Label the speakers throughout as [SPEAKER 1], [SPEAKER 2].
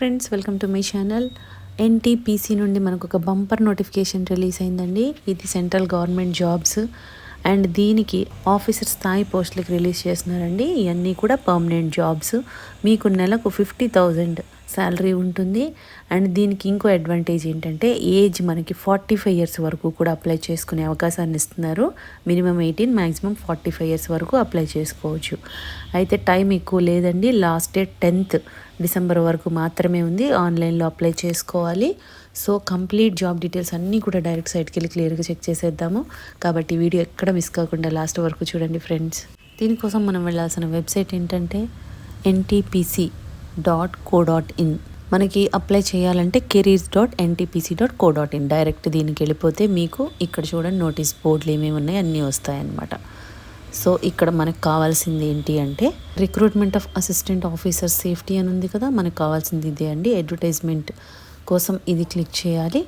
[SPEAKER 1] Friends welcome to my channel. NTPC నుండి మనకు ఒక బంపర్ నోటిఫికేషన్ రిలీజ్ అయిందండి. ఇది సెంట్రల్ గవర్నమెంట్ జాబ్స్. అండ్ దీనికి ఆఫీసర్ స్థాయి పోస్టులకు రిలీజ్ చేస్తున్నారండి. ఇవన్నీ కూడా పర్మనెంట్ జాబ్స్. మీకు నెలకు ఫిఫ్టీ థౌజండ్ శాలరీ ఉంటుంది. అండ్ దీనికి ఇంకో అడ్వాంటేజ్ ఏంటంటే ఏజ్ మనకి ఫార్టీ ఫైవ్ ఇయర్స్ వరకు కూడా అప్లై చేసుకునే అవకాశాన్ని ఇస్తున్నారు. Minimum eighteen maximum forty five years వరకు అప్లై చేసుకోవచ్చు. అయితే టైం ఎక్కువ లేదండి. లాస్ట్ డేట్ టెన్త్ డిసెంబర్ వరకు మాత్రమే ఉంది. ఆన్లైన్లో అప్లై చేసుకోవాలి. సో కంప్లీట్ జాబ్ డీటెయిల్స్ అన్నీ కూడా డైరెక్ట్ సైట్కి వెళ్ళి క్లియర్గా చెక్ చేసేద్దాము. కాబట్టి వీడియో ఎక్కడ మిస్ కాకుండా లాస్ట్ వరకు చూడండి ఫ్రెండ్స్. దీనికోసం మనం వెళ్ళాల్సిన వెబ్సైట్ ఏంటంటే NTPC dot co dot in మనకి అప్లై చేయాలంటే careers dot NTPC dot co dot in direct దీనికి వెళ్ళిపోతే మీకు ఇక్కడ చూడండి నోటీస్ బోర్డులు ఏమేమి ఉన్నాయి అన్నీ వస్తాయన్నమాట. సో ఇక్కడ మనకు కావాల్సింది ఏంటి అంటే recruitment of assistant officer safety అని ఉంది కదా మనకు కావాల్సింది ఇదే అండి. అడ్వర్టైజ్మెంట్ కోసం ఇది క్లిక్ చేయాలి.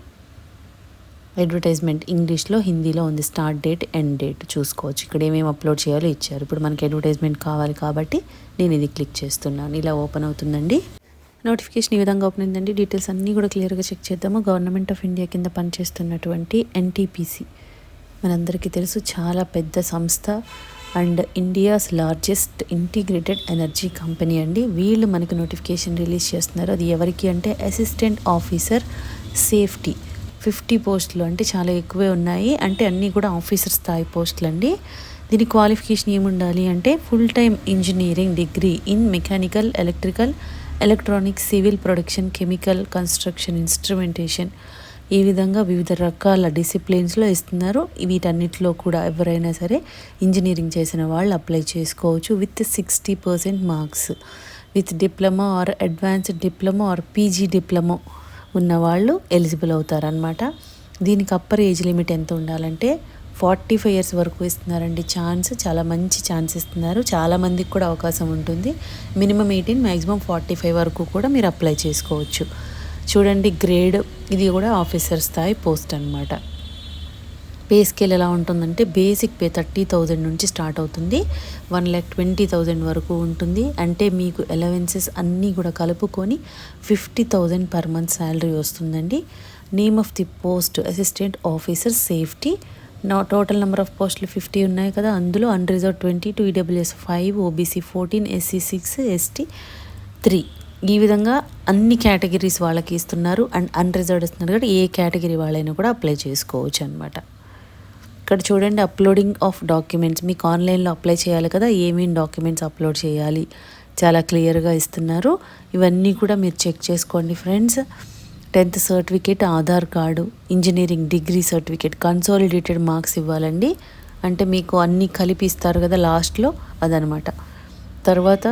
[SPEAKER 1] అడ్వర్టైజ్మెంట్ ఇంగ్లీష్లో హిందీలో ఉంది. స్టార్ట్ డేట్ ఎండ్ డేట్ చూసుకోవచ్చు. ఇక్కడ ఏమేమి అప్లోడ్ చేయాలో ఇచ్చారు. ఇప్పుడు మనకి అడ్వర్టైజ్మెంట్ కావాలి కాబట్టి నేను ఇది క్లిక్ చేస్తున్నాను. ఇలా ఓపెన్ అవుతుందండి. నోటిఫికేషన్ ఈ విధంగా ఓపెన్ అయిందండి. డీటెయిల్స్ అన్నీ కూడా క్లియర్గా చెక్ చేద్దాము. గవర్నమెంట్ ఆఫ్ ఇండియా కింద పనిచేస్తున్నటువంటి ఎన్టీపీసీ. మనందరికీ తెలుసు చాలా పెద్ద సంస్థ and India's largest integrated energy company అండి. వీళ్ళు మనకు నోటిఫికేషన్ రిలీజ్ చేస్తున్నారు. అది ఎవరికి అంటే అసిస్టెంట్ ఆఫీసర్ సేఫ్టీ. ఫిఫ్టీ పోస్టులు అంటే చాలా ఎక్కువే ఉన్నాయి. అంటే అన్నీ కూడా ఆఫీసర్ స్థాయి పోస్టులు అండి దీని క్వాలిఫికేషన్ ఏముండాలి అంటే full time engineering degree in mechanical electrical electronic civil production chemical construction instrumentation. ఈ విధంగా వివిధ రకాల డిసిప్లిన్స్లో ఇస్తున్నారు. వీటన్నిటిలో కూడా ఎవరైనా సరే ఇంజనీరింగ్ చేసిన వాళ్ళు అప్లై చేసుకోవచ్చు with sixty percent marks. With diploma or advanced diploma or PG diploma ఉన్నవాళ్ళు ఎలిజిబుల్ అవుతారనమాట దీనికి అప్పర్ ఏజ్ లిమిట్ ఎంత ఉండాలంటే ఫార్టీ ఫైవ్ ఇయర్స్ వరకు ఇస్తున్నారండి. ఛాన్స్ చాలా మంచి ఛాన్స్ ఇస్తున్నారు. చాలా మందికి కూడా అవకాశం ఉంటుంది. Minimum eighteen maximum forty five వరకు కూడా మీరు అప్లై చేసుకోవచ్చు. చూడండి గ్రేడ్ ఇది కూడా ఆఫీసర్ స్థాయి పోస్ట్ అనమాట పే స్కేల్ ఎలా ఉంటుందంటే బేసిక్ పే థర్టీ థౌజండ్ నుంచి స్టార్ట్ అవుతుంది. వన్ ల్యాక్ ట్వంటీ థౌజండ్ వరకు ఉంటుంది. అంటే మీకు అలవెన్సెస్ అన్నీ కూడా కలుపుకొని fifty thousand per month salary వస్తుందండి. Name of the post assistant officer safety నా టోటల్ నెంబర్ ఆఫ్ పోస్టులు ఫిఫ్టీ ఉన్నాయి కదా. అందులో unreserved twenty two EWS five OBC fourteen SC six ST three ఈ విధంగా అన్ని కేటగిరీస్ వాళ్ళకి ఇస్తున్నారు. అండ్ అన్రిజర్వ్డ్ ఇస్తున్నారు కాబట్టి ఏ కేటగిరీ వాళ్ళైనా కూడా అప్లై చేసుకోవచ్చు అనమాట ఇక్కడ చూడండి అప్లోడింగ్ ఆఫ్ డాక్యుమెంట్స్ మీకు ఆన్లైన్లో అప్లై చేయాలి కదా ఏమేమి డాక్యుమెంట్స్ అప్లోడ్ చేయాలి? చాలా క్లియర్గా ఇస్తున్నారు. ఇవన్నీ కూడా మీరు చెక్ చేసుకోండి friends tenth certificate Aadhaar card engineering degree certificate consolidated marks ఇవ్వాలండి. అంటే మీకు అన్నీ కలిపి ఇస్తారు కదా లాస్ట్లో అదనమాట తర్వాత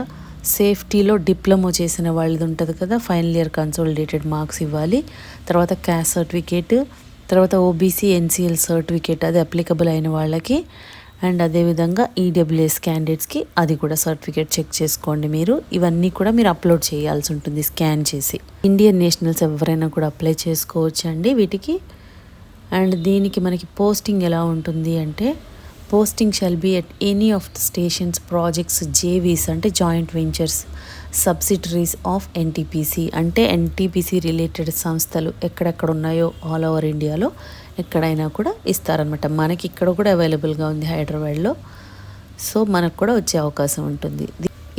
[SPEAKER 1] సేఫ్టీలో డిప్లొమా చేసిన వాళ్ళది ఉంటుంది కదా ఫైనల్ ఇయర్ కన్సాలిడేటెడ్ మార్క్స్ ఇవ్వాలి. తర్వాత క్యాస్ట్ సర్టిఫికేట్ తర్వాత ఓబీసీ ఎన్సీఎల్ సర్టిఫికేట్ అది అప్లికబుల్ అయిన వాళ్ళకి అండ్ అదేవిధంగా ఈడబ్ల్యూఎస్ క్యాండిడేట్స్కి అది కూడా సర్టిఫికేట్ చెక్ చేసుకోండి మీరు. ఇవన్నీ కూడా మీరు అప్లోడ్ చేయాల్సి ఉంటుంది స్కాన్ చేసి. ఇండియన్ నేషనల్స్ ఎవరైనా కూడా అప్లై చేసుకోవచ్చు అండి వీటికి. అండ్ దీనికి మనకి పోస్టింగ్ ఎలా ఉంటుంది అంటే posting shall be at any of the stations projects JVs అంటే joint ventures subsidiaries of NTPC అంటే ఎన్టీపీసీ రిలేటెడ్ సంస్థలు ఎక్కడెక్కడ ఉన్నాయో ఆల్ ఓవర్ ఇండియాలో ఎక్కడైనా కూడా ఇస్తారనమాట మనకి ఇక్కడ కూడా అవైలబుల్గా ఉంది హైదరాబాద్లో. సో మనకు కూడా వచ్చే అవకాశం ఉంటుంది.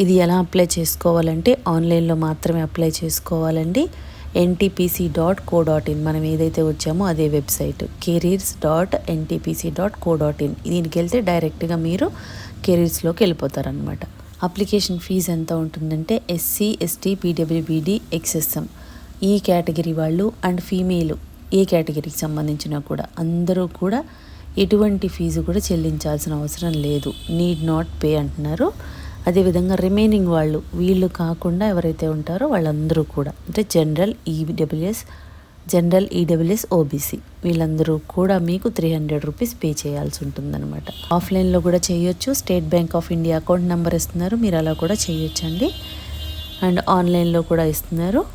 [SPEAKER 1] ఇది ఎలా అప్లై చేసుకోవాలంటే ఆన్లైన్లో మాత్రమే అప్లై చేసుకోవాలండి. NTPC dot co dot in మనం ఏదైతే వచ్చామో అదే website careers dot NTPC dot co dot in దీనికి వెళ్తే డైరెక్ట్గా మీరు కెరీర్స్లోకి వెళ్ళిపోతారనమాట అప్లికేషన్ ఫీజు ఎంత ఉంటుందంటే ఎస్సీ ఎస్టీ పీడబ్ల్యూబీడీ ఎక్స్ఎస్ఎం ఈ కేటగిరీ వాళ్ళు అండ్ ఫీమేల్ ఏ కేటగిరీకి సంబంధించిన కూడా అందరూ కూడా ఎటువంటి ఫీజు కూడా చెల్లించాల్సిన అవసరం లేదు. నీడ్ నాట్ పే అంటున్నారు. అదేవిధంగా రిమైనింగ్ వాళ్ళు వీళ్ళు కాకుండా ఎవరైతే ఉంటారో వాళ్ళందరూ కూడా అంటే general EWS general EWS OBC వీళ్ళందరూ కూడా మీకు త్రీ హండ్రెడ్ రూపీస్ పే చేయాల్సి ఉంటుందన్నమాట. ఆఫ్లైన్లో కూడా చేయొచ్చు. State Bank of India account number ఇస్తున్నారు. మీరు అలా కూడా చేయొచ్చండి. అండ్ ఆన్లైన్లో కూడా ఇస్తున్నారు.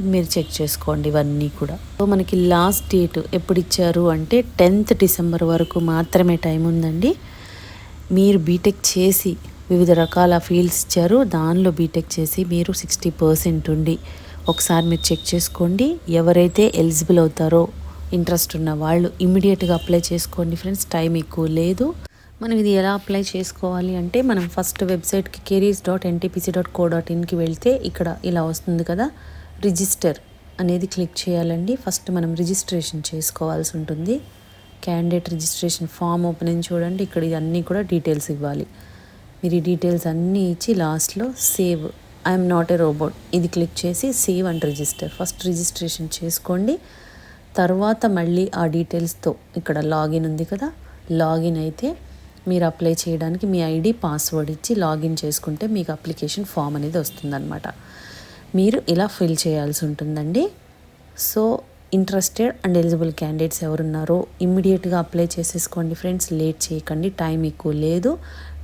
[SPEAKER 1] మీరు చెక్ చేసుకోండి ఇవన్నీ కూడా. సో మనకి లాస్ట్ డేట్ ఎప్పుడు ఇచ్చారు అంటే టెన్త్ డిసెంబర్ వరకు మాత్రమే టైం ఉందండి. మీరు బీటెక్ చేసి వివిధ రకాల ఫీల్డ్స్ ఇచ్చారు. దానిలో బీటెక్ చేసి మీరు సిక్స్టీ పర్సెంట్ ఉండి ఒకసారి మీరు చెక్ చేసుకోండి. ఎవరైతే ఎలిజిబుల్ అవుతారో ఇంట్రెస్ట్ ఉన్న వాళ్ళు ఇమ్మీడియట్గా అప్లై చేసుకోండి ఫ్రెండ్స్ టైం ఎక్కువ లేదు. మనం ఇది ఎలా అప్లై చేసుకోవాలి అంటే మనం ఫస్ట్ వెబ్సైట్కి careers dot NTPC dot co dot ఇన్కి వెళ్తే ఇక్కడ ఇలా వస్తుంది కదా. రిజిస్టర్ అనేది క్లిక్ చేయాలండి. ఫస్ట్ మనం రిజిస్ట్రేషన్ చేసుకోవాల్సి ఉంటుంది. క్యాండిడేట్ రిజిస్ట్రేషన్ ఫామ్ ఓపెన్ చూడండి. ఇక్కడ ఇవన్నీ కూడా డీటెయిల్స్ ఇవ్వాలి. మీరు ఈ డీటెయిల్స్ అన్నీ ఇచ్చి లాస్ట్లో save. I'm not a robot ఇది క్లిక్ చేసి save and register. First registration చేసుకోండి. తర్వాత మళ్ళీ ఆ డీటెయిల్స్తో ఇక్కడ లాగిన్ ఉంది కదా లాగిన్ అయితే మీరు అప్లై చేయడానికి మీ ఐడి పాస్వర్డ్ ఇచ్చి లాగిన్ చేసుకుంటే మీకు అప్లికేషన్ ఫామ్ అనేది వస్తుందన్నమాట. మీరు ఇలా ఫిల్ చేయాల్సి ఉంటుందండి. So interested and eligible candidates ఎవరున్నారో ఇమ్మీడియట్గా అప్లై చేసేసుకోండి ఫ్రెండ్స్. లేట్ చేయకండి. టైం ఎక్కువ లేదు.